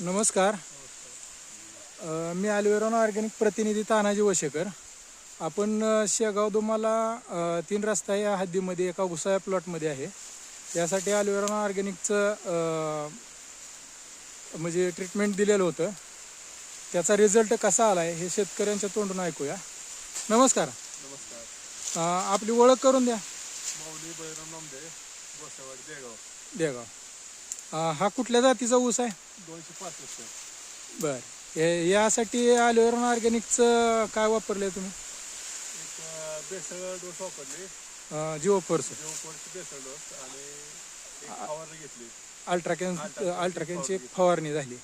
नमस्कार. अ, मी अल्वेरॉन ऑर्गॅनिक प्रतिनिधी तानाजी वशेकर. आपण अ, शेगाव दुमाला अ, तीन रस्ता या हद्दीमध्ये एका उसाया प्लॉटमध्ये आहे. यासाठी अल्वेरॉन ऑर्गॅनिकचं अ, म्हणजे ट्रीटमेंट दिलेलं होतं. त्याचा रिझल्ट कसा आला आहे हे शेतकऱ्यांच्या तोंडून ऐकूया. नमस्कार. नमस्कार. अ, आपली ओळख करून द्या. माऊली बैराम नामदे गोसावाडी देगाव. देगाव. अ, हा कुठल्या जातीचा ऊस आहे? दोनशे पासष्ट. बर. हे- यासाठी अल्वेरॉन ऑर्गॅनिकचं काय वापरलं तुम्ही? एक अं, बेसळ डोस वापरली. अ, जिओ जेवपोरची बेसळ डोस आणि एक फवारणी घेतली. अल्ट्राकॅन अल्ट्राकॅनची फवारणी. झाली.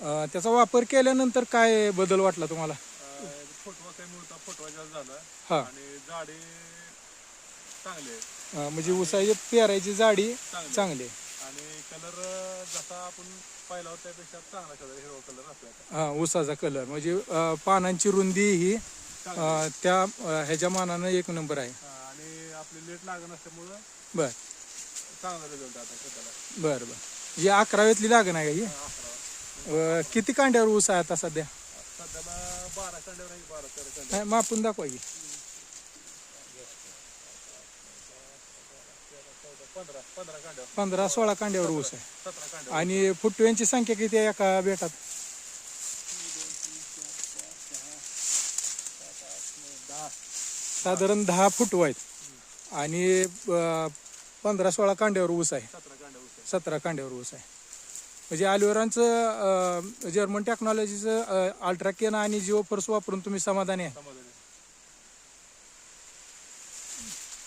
अ, त्याचा वापर केल्यानंतर काय बदल वाटला तुम्हाला? अं, फुटवा काही फुटवा जास्त झाला. हा. आणि झाडे चांगले आहेत. अ, म्हणजे उसाची पेरायची जाडी चांगली. चांगली आहे. आणि कलर जसा आपण पाहिला होता त्यापेक्षा चांगला कलर हिरवा कलर असला. हा ऊसाचा कलर. म्हणजे अ, पानांची रुंदी ही अ, त्या अ, ह्याच्या मानानं एक नंबर आहे. आणि आपली लेट लागण असल्यामुळं बर. चांगला रिझल्ट आता बर बर. ही अकरावीतली लागण आहे का ही? अकरा अ, किती कांड्यावर ऊस आहे आता सध्या? सध्याला बारा कांड्यावर आहे बारा तेरा कांड्या नाही, मापून दाखवा की. पंधरा सोळा कांड्यावर ऊस आहे. आणि फुटव्यांची संख्या किती आहे एका बेटात? साधारण दहा फुटवा आहेत. आणि पंधरा सोळा कांड्यावर ऊस आहे. सतरा कांड्यावर ऊस आहे. म्हणजे अल्वेरांचं जर्मन टेक्नॉलॉजीचं अल्ट्राकेन आणि जिओ पर्स वापरून तुम्ही समाधानी आहे.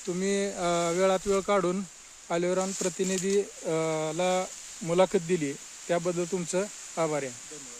तुम्ही वेळात वेळ काढून अल्वेरॉन प्रतिनिधी ला मुलाखत दिली. त्याबद्दल तुमचं आभार आहे. धन्यवाद